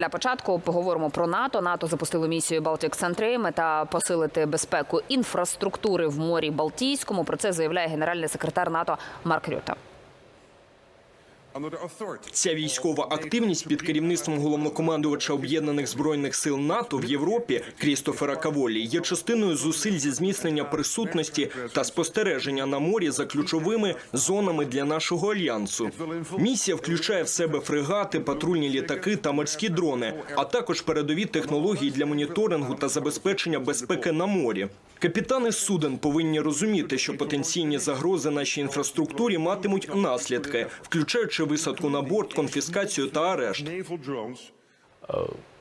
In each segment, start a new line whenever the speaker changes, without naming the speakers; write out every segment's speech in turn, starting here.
Для початку поговоримо про НАТО. НАТО запустило місію Baltic Sentry. Мета посилити безпеку інфраструктури в морі Балтійському. Про це заявляє генеральний секретар НАТО Марк Рюта.
Ця військова активність під керівництвом головнокомандувача об'єднаних збройних сил НАТО в Європі Крістофера Каволі є частиною зусиль зі зміцнення присутності та спостереження на морі за ключовими зонами для нашого альянсу. Місія включає в себе фрегати, патрульні літаки та морські дрони, а також передові технології для моніторингу та забезпечення безпеки на морі. Капітани суден повинні розуміти, що потенційні загрози нашій інфраструктурі матимуть наслідки, включаючи висадку на борт, конфіскацію та арешт.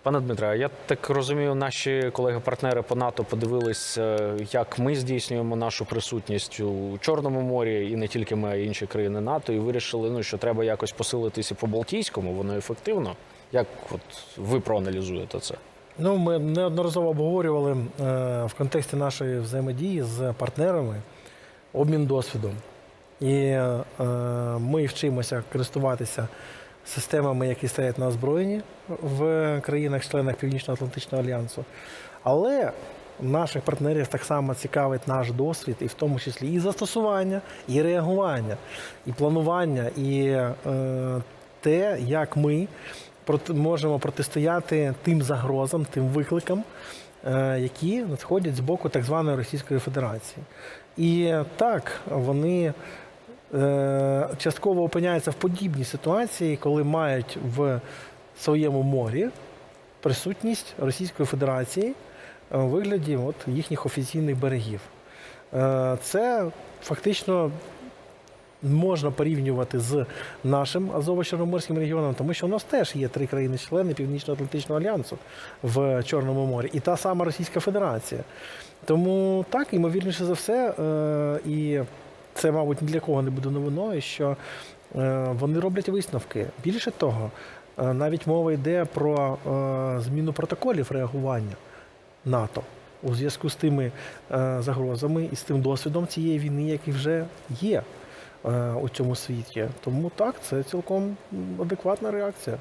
Пане Дмитре, я так розумію, наші колеги-партнери по НАТО подивились, е, як ми здійснюємо нашу присутність у Чорному морі, і не тільки ми, а й інші країни НАТО, і вирішили, ну що треба якось посилитися по Балтійському, воно ефективно. Як от ви проаналізуєте це?
Ну, ми неодноразово обговорювали е, в контексті нашої взаємодії з партнерами обмін досвідом. І е, ми вчимося користуватися системами, які стоять на озброєнні в країнах-членах Північно-Атлантичного альянсу. Але наших партнерів так само цікавить наш досвід, і в тому числі і застосування, і реагування, і планування, і е, те, як ми можемо протистояти тим загрозам, тим викликам, е, які надходять з боку так званої Російської Федерації. І так, вони частково опиняються в подібній ситуації, коли мають в своєму морі присутність Російської Федерації е, у вигляді от їхніх офіційних берегів. Е, Це фактично можна порівнювати з нашим Азово-Чорноморським регіоном, тому що у нас теж є три країни-члени Північно-Атлантичного альянсу в Чорному морі, і та сама Російська Федерація. Тому так, ймовірніше за все, е, і це, мабуть, ні для кого не буде новиною, що е, вони роблять висновки. Більше того, е, навіть мова йде про е, зміну протоколів реагування НАТО у зв'язку з тими загрозами і з тим досвідом цієї війни, який вже є у цьому світі. Тому так, це цілком адекватна реакція.